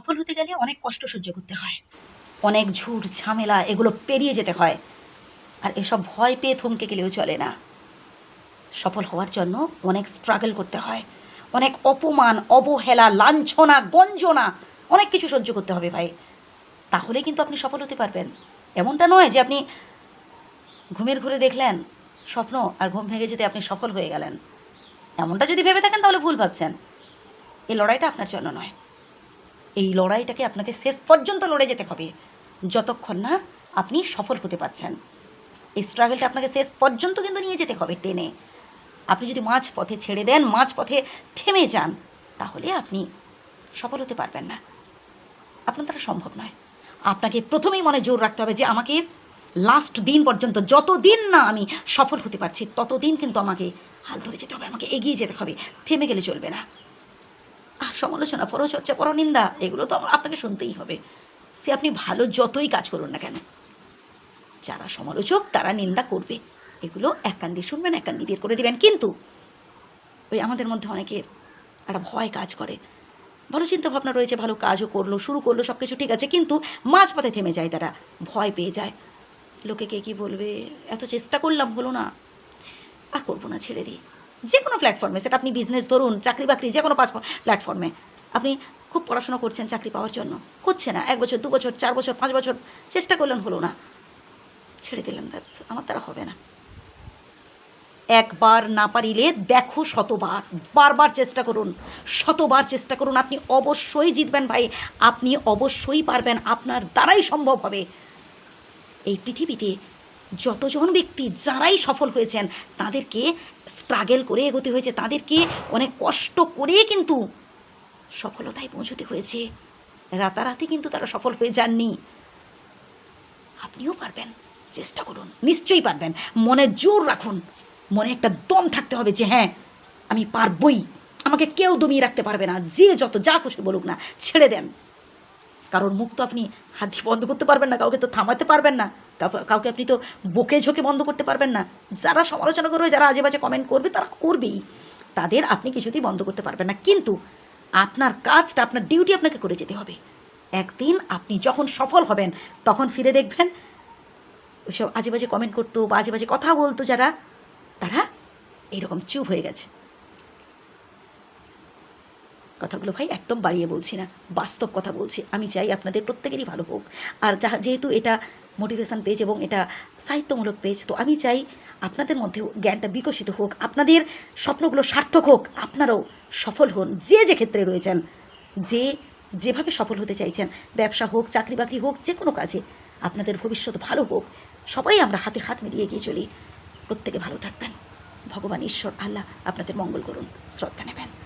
সফল হতে গেলে অনেক কষ্ট সহ্য করতে হয়। অনেক ঝুট, ঝামেলা, এগুলো পেরিয়ে যেতে হয়। আর এসব ভয় পেয়ে থমকে গেলেও চলে না। সফল হওয়ার জন্য অনেক স্ট্রাগল করতে হয়। অনেক অপমান, অবহেলা, লাঞ্ছনা, গঞ্জনা, অনেক কিছু সহ্য করতে হবে ভাই। তাহলে কিন্তু আপনি সফল হতে পারবেন। এমনটা নয় যে আপনি ঘুমের ঘুরে দেখলেন স্বপ্ন আর ঘুম ভেঙে যেতে আপনি সফল হয়ে গেলেন। এমনটা যদি ভেবে থাকেন তাহলে ভুল ভাবছেন। এই লড়াইটা আপনার জন্য নয়। এই লড়াইটাকে আপনাকে শেষ পর্যন্ত লড়ে যেতে হবে। যতক্ষণ না আপনি সফল হতে পারছেন। এই স্ট্রাগলটা আপনাকে শেষ পর্যন্ত কিন্তু নিয়ে যেতে হবে টেনে। আপনি যদি মাঝ পথে ছেড়ে দেন মাঝ পথে থেমে যান, তাহলে আপনি সফল হতে পারবেন না। আপনার দ্বারা সম্ভব নয়। আপনাকে প্রথমেই মনে জোর রাখতে হবে যে আমাকে লাস্ট দিন পর্যন্ত, যতদিন না আমি সফল হতে পারছি, ততদিন কিন্তু আমাকে হাল ধরে যেতে হবে, আমাকে এগিয়ে যেতে হবে। থেমে গেলে চলবে না। সমালোচনা পরচর্চা পরনিন্দা এগুলো তো আপনাকে শুনতেই হবে। সে আপনি ভালো যতই কাজ করুন না কেন, যারা সমালোচক তারা নিন্দা করবে। এগুলো এক কান দিয়ে শুনবেন এক বের করে দিবেন। কিন্তু ওই আমাদের মধ্যে অনেকের একটা ভয় কাজ করে। ভালো চিন্তা ভাবনা রয়েছে, ভালো কাজও করল, শুরু করল সব কিছু ঠিক আছে, কিন্তু মাঝপথে থেমে যায় তারা, ভয় পেয়ে যায়। লোকে কে কী বলবে? এত চেষ্টা করলাম, হলো না। আর করব না, ছেড়ে দিই। যে কোনো প্ল্যাটফর্মে সেটা আপনি বিজনেস ধরুন, চাকরি বাকরি যে কোনো প্ল্যাটফর্মে আপনি খুব পড়াশোনা করছেন চাকরি পাওয়ার জন্য। হচ্ছে না, এক বছর, দু বছর, চার বছর, পাঁচ বছর, চেষ্টা করলেন হলো না। ছেড়ে দিলেন আমার দ্বারা হবে না। একবার না পারিলে দেখো শতবার, বারবার চেষ্টা করুন, শতবার চেষ্টা করুন, আপনি অবশ্যই জিতবেন ভাই, আপনি অবশ্যই পারবেন, আপনার দ্বারাই সম্ভব হবে। এই পৃথিবীতে যতজন ব্যক্তি যারাই সফল হয়েছেন, তাদেরকে স্ট্রাগেল করে এগোতে হয়েছে, তাদেরকে অনেক কষ্ট করে কিন্তু সফলতায় পৌঁছতে হয়েছে। রাতারাতি কিন্তু তারা সফল হয়ে যাননি। আপনিও পারবেন, চেষ্টা করুন, নিশ্চয়ই পারবেন। মনে জোর রাখুন, মনে একটা দম থাকতে হবে যে হ্যাঁ আমি পারবই। আমাকে কেউ দমিয়ে রাখতে পারবে না, যে যত যা খুশি বলুক না, ছেড়ে দেন। কারোর মুখ তো আপনি হাত দিয়ে বন্ধ করতে পারবেন না, কাউকে তো থামাতে পারবেন না, কাউ- কাউকে আপনি তো বকে ঝোঁকে বন্ধ করতে পারবেন না। যারা সমালোচনা করবে, যারা আজে বাজে কমেন্ট করবে, তারা করবেই। তাদের আপনি কিছুতেই বন্ধ করতে পারবেন না। কিন্তু আপনার কাজটা, আপনার ডিউটি আপনাকে করে যেতে হবে। একদিন আপনি যখন সফল হবেন, তখন ফিরে দেখবেন, ওইসব আজে বাজে কমেন্ট করতো বা আজে বাজে কথা বলতো যারা, তারা এইরকম চুপ হয়ে গেছে। কথাগুলো ভাই একদম বাড়িয়ে বলছি না, বাস্তব কথা বলছি। আমি চাই আপনাদের প্রত্যেকেরই ভালো হোক। আর যাহা যেহেতু এটা মোটিভেশান পেজ এবং এটা সাহিত্যমূলক পেজ তো আমি চাই আপনাদের মধ্যেও জ্ঞানটা বিকশিত হোক, আপনাদের স্বপ্নগুলো সার্থক হোক, আপনারাও সফল হন, যে যে ক্ষেত্রে রয়েছেন, যে যেভাবে সফল হতে চাইছেন, ব্যবসা হোক, চাকরি বাকরি হোক, যে কোনো কাজে আপনাদের ভবিষ্যৎ ভালো হোক, সবাই আমরা হাতে হাত মিলিয়ে এগিয়ে চলি। প্রত্যেকে ভালো থাকবেন। ভগবান ঈশ্বর, আল্লাহ আপনাদের মঙ্গল করুন, শ্রদ্ধা নেবেন।